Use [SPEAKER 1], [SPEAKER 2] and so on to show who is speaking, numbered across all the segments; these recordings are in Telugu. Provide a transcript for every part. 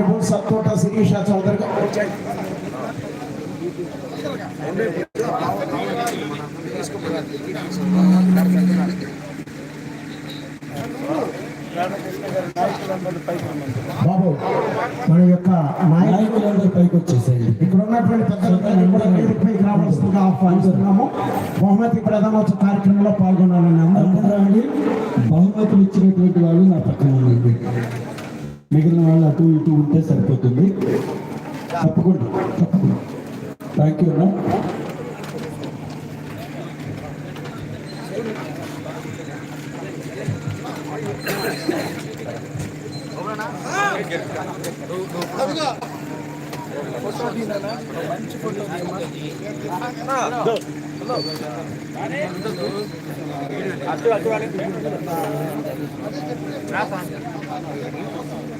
[SPEAKER 1] ఆర్కేబుల్ సత్తోట శిరీష చౌదరి గారు బాబు మన యొక్క నాయకులు
[SPEAKER 2] నాయకులందరూ పైకి వచ్చేసేయండి.
[SPEAKER 1] ఇక్కడ ఉన్నటువంటి పెద్దలందరినీ కూడా వేదికపైకి రావాల్సిందిగా ఆహ్వానిస్తున్నాము. బహుమతి ప్రధానోత్సవ కార్యక్రమంలో పాల్గొనాలని అందరూ
[SPEAKER 2] రండి బహుమతులు ఇచ్చినటువంటి వాళ్ళు నా పక్కన ఉండండి. మిగిలిన వాళ్ళు అటు ఇటు ఉంటే సరిపోతుంది. తప్పకుండా తప్పకుండా. థ్యాంక్ యూ అన్న.
[SPEAKER 1] సార్కి మౌత్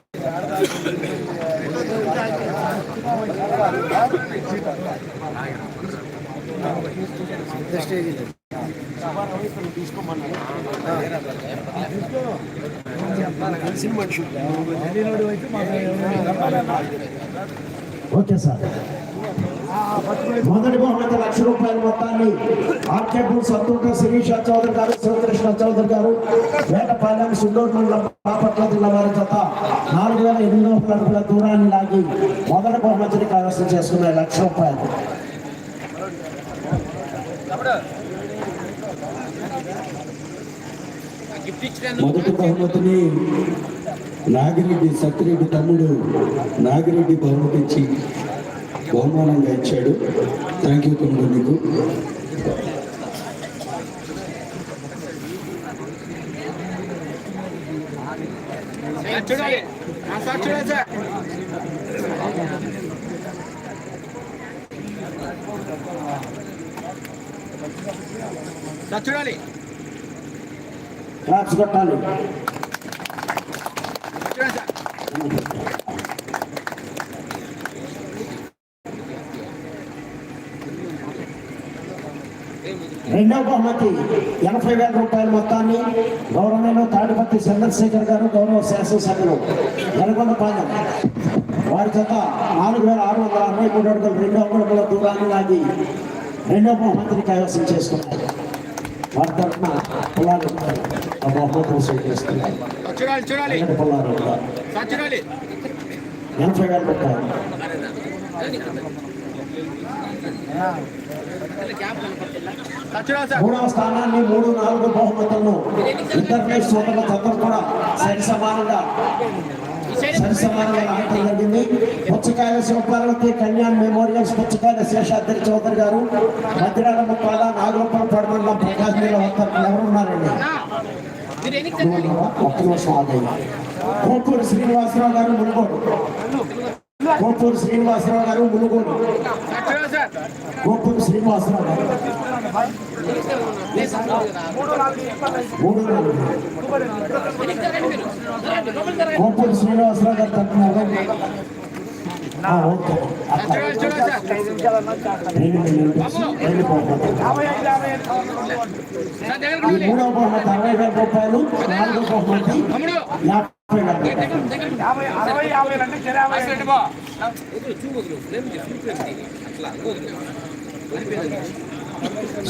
[SPEAKER 1] తెలిసిన మనుషులు ఓకే సార్. మొదటి బహుమతి లక్ష రూపాయల మొత్తాన్ని ఆర్కేపూర్ సత్తూట శిరీష చౌదరి గారు శివకృష్ణ చౌదరి గారు వేటపాలెం సుండూరు మండలం బాపట్ల జిల్లా వారి జత నాలుగు వేల ఎనిమిది వందల అడుగుల దూరాన్ని లాగి మొదటి బహుమతిని కైవసం చేసుకున్నాయి లక్ష రూపాయలు.
[SPEAKER 2] మొదటి బహుమతిని నాగిరెడ్డి సత్యరెడ్డి తమ్ముడు నాగిరెడ్డి బహుమతి ఇచ్చి బహుమానంగా ఇచ్చాడు. థ్యాంక్ యూ తమ్ముడు నీకు.
[SPEAKER 3] చూడాలి
[SPEAKER 1] కొట్టాలి. రెండవ బహుమతి ఎనభై వేల రూపాయల మొత్తాన్ని గౌరవనీయులు తాడిపత్రి చంద్రశేఖర్ గారు గౌరవ శాసనసభ్యులు నల్గొండపాలెం వారి చేత నాలుగు వేల ఆరు వందల అరవై మూడు అడుగులు రెండో అడుగుల దూరాన్ని లాగి రెండవ బహుమతిని కైవసం చేసుకున్నారు. వారి తరఫున పొలాలు ఆ బహుమతిని పొలాలు
[SPEAKER 3] చూడాలి
[SPEAKER 1] ఎనభై వేల రూపాయలు. మూడవ స్థానాన్ని మూడు నాలుగు బహుమతులను ఇంటర్నేట్ సోదరుల తత్వం కూడా సరి సమానంగా సరి సమానంగా రావడం జరిగింది. పుచ్చకాయల శివపార్వతి కళ్యాణ్ మెమోరియల్స్ పుచ్చకాయల శేషాద్రి చౌదరి గారు మధ్యరాల ముప్పాల నాగోపాల పడమండలం ప్రకాశ్ నీళ్ళ వస్తారు ఎవరున్నారండి ఒక్క నిమిషం ఆగండి కోటూరు శ్రీనివాసరావు గారు మునుగోడు. కోటూరు శ్రీనివాసరావు గారు మునుగోడు. కోటూరు శ్రీనివాసరావు. గారు మూడు నాలుగు. కోపూరి శ్రీనివాసరావు గారు ఈ మూడవ బహుమతి అరవై వేల రూపాయలు నాలుగో బహుమతి యాభై రూపాయలు.
[SPEAKER 3] అసలు బా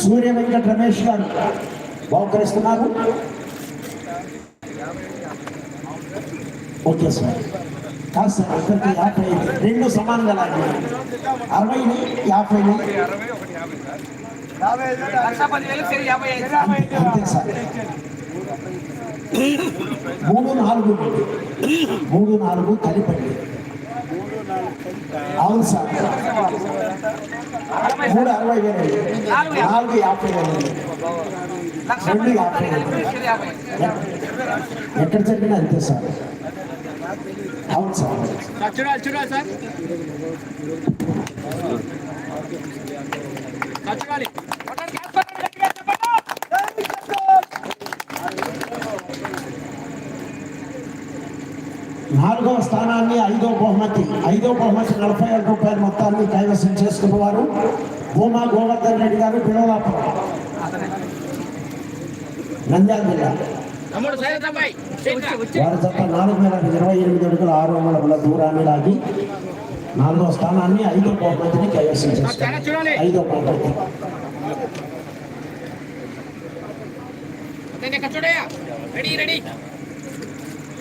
[SPEAKER 1] సూర్య వెంకట రమేష్ గారు బహుకరిస్తున్నారు. Okay sir. కాదు సార్ ఇక్కడికి యాభై రెండు సమానంగా లాగి
[SPEAKER 3] అరవై యాభై
[SPEAKER 1] అంతే సార్. మూడు నాలుగు మూడు నాలుగు కలిపండి. అవును సార్. మూడు అరవై వేలు నాలుగు యాభై. వేలు రెండు యాభై ఎక్కడ జరిగినా అంతే సార్. అవును సార్
[SPEAKER 3] చూడాలి చూడాలి సార్. సార్ చూడాలి.
[SPEAKER 1] నాలుగవ స్థానాన్ని ఐదో బహుమతి ఐదో బహుమతి నలభై ఏడు రూపాయల మొత్తాన్ని కైవసం చేసుకున్న వారు భూమా గోవర్ధన్ రెడ్డి గారు బిడవలాపురం నంద్యాల జిల్లా. వారి జత నాలుగు వేల ఇరవై ఎనిమిది అడుగుల ఆరు వందల దూరాన్ని లాగి నాలుగో స్థానాన్ని ఐదో బహుమతిని కైవసం చేసుకున్నారు ఐదో బహుమతి.
[SPEAKER 3] రెడీ రెడీ ఓకే కెమెరాకెళ్ళి ఓకే ఓకే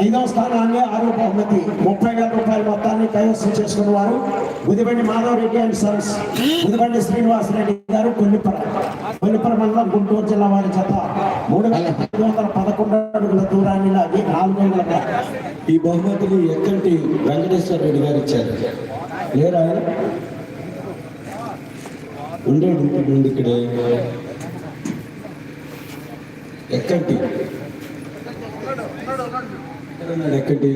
[SPEAKER 1] ఐదవ స్థానాన్ని ఆరో బహుమతి. ముప్పై వేల రూపాయల మొత్తాన్ని కైవసం చేసుకున్న వారు మాధవ్ రెడ్డి అండ్ సన్స్ గుదిబండి శ్రీనివాస్ రెడ్డి గారు కొల్లిపర. కొల్లిపర మండలం గుంటూరు జిల్లా వారి జత. మూడు వేల ఐదు వందల పదకొండు అడుగుల దూరాన్ని లాగి నాలుగు వందల
[SPEAKER 2] ఈ బహుమతులు ఎక్కంటి వెంకటేశ్వర రెడ్డి గారు ఇచ్చారు. లేరా ఆయన? ఉండేడు ఇప్పుడు ఉండి ఇక్కడే. ఎక్కంటి ఎక్కడున్నాడు ఎక్కంటి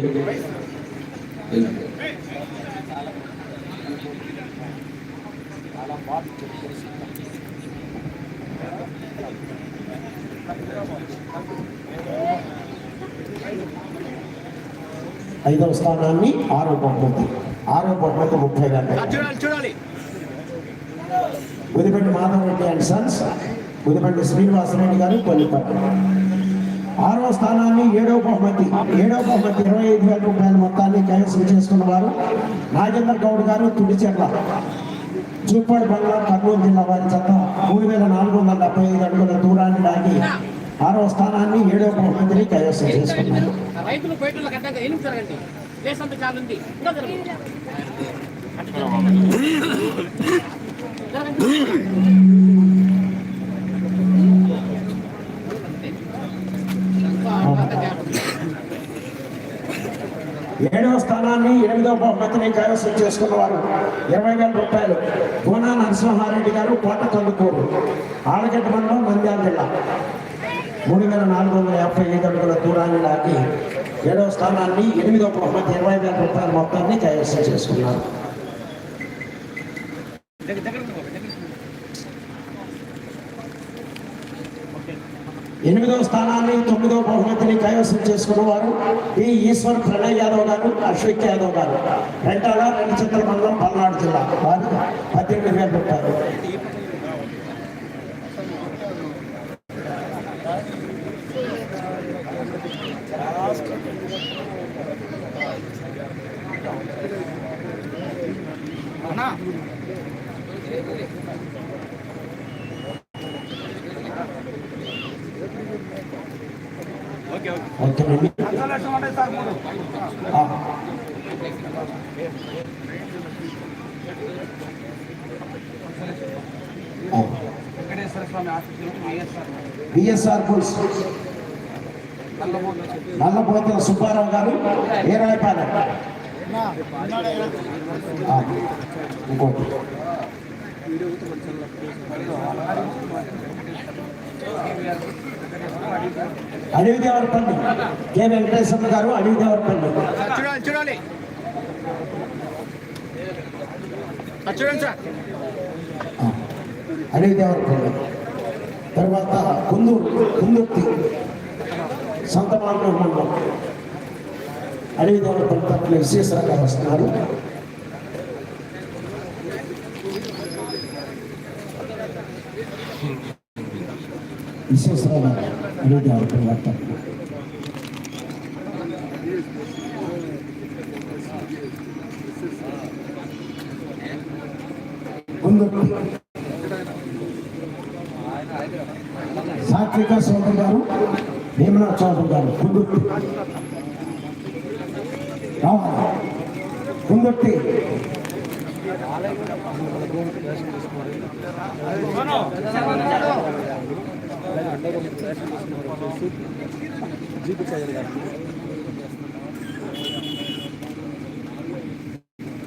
[SPEAKER 1] ఐదవ స్థానాన్ని ఆరో బహుమతి ఆరో బహుమతి ముప్పై
[SPEAKER 3] సార్ చూడాలి
[SPEAKER 1] గుదిబండి మాధవ్ రెడ్డి అండ్ సన్స్. గుదిబండి శ్రీనివాస్ రెడ్డి గారు కొల్లిపర ఆరో స్థానాన్ని ఏడవ బహుమతి ఏడవ బహుమతి ఇరవై ఐదు వేల రూపాయల మొత్తాన్ని కైవసం చేసుకున్న వారు నాగేంద్ర గౌడ్ గారు తుడిచెర్ల. చూపాడు బంగ్లా కర్నూలు జిల్లా వారి చెత్త మూడు వేల నాలుగు వందల డెబ్బై ఐదు అడుగుల దూరాన్ని లాగి ఆరో స్థానాన్ని ఏడవ బహుమతిని కైవసం చేసుకున్నారు.
[SPEAKER 3] రైతులు
[SPEAKER 1] ఏడవ స్థానాన్ని ఎనిమిదవ బహుమతిని కైవసం చేసుకున్న వారు ఇరవై వేల రూపాయలు. గోనా నరసింహారెడ్డి గారు కోట కందుకూరు ఆలగడ్డ మండలం మంద్యాల జిల్లా. మూడు వేల నాలుగు వందల యాభై ఐదు అడుగుల దూరాన్ని లాగి ఏడవ స్థానాన్ని ఎనిమిదవ బహుమతి ఇరవై వేల రూపాయల మొత్తాన్ని కైవసం చేసుకున్నారు. ఎనిమిదవ స్థానాన్ని తొమ్మిదవ బహుమతిని కైవసం చేసుకున్న వారు ఈ ఈశ్వర్ ప్రణయ్ యాదవ్ గారు అశ్విక్ యాదవ్ గారు. రెంటాల రెండు చిత్ర మండలం పల్నాడు జిల్లా. వారు పద్దెనిమిది వేల పెట్టారు
[SPEAKER 3] అన్నా ఓకే ఓకే
[SPEAKER 1] ఓకేనండి
[SPEAKER 3] కన్సల్టేషన్ ఉంటాయి సార్ మూడు
[SPEAKER 1] ఆ. ఆ.
[SPEAKER 3] వెంకటేశ్వర స్వామి ఆశీస్సులు YSR
[SPEAKER 1] BSR bulls Nallapothula Subbarao garu Erayapalem ఆ. ఇంకోటి అడవిదేవరపల్లి కె వెంకటేశ్వర గారు అడవిదేవరపల్లి
[SPEAKER 3] సార్ చూడాలి చూడండి సార్.
[SPEAKER 1] ఆ. అడవిదేవరపల్లి తర్వాత కుందూరు కుందుర్తి సంత మామూలు మండలం. అడవిదేవరపల్లి తరఫున విశ్వేశ్వర గారు వస్తున్నారు. విశ్వేశ్వర గారు అడవిదేవరపల్లి గారి తరఫున కుందుర్తి సాత్విక చౌదరి గారు భీమనా చౌదరి గారు కుందుర్తి రావాలి కుందుర్తి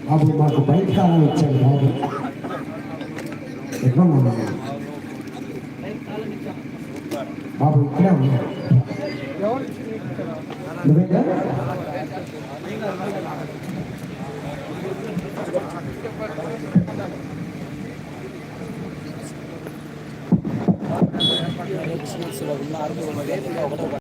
[SPEAKER 1] బాబు మాకు బయట కాలం ఇచ్చాడు బాబు. ఎక్కడ బాబు? ఇక్కడే ఉంది 어,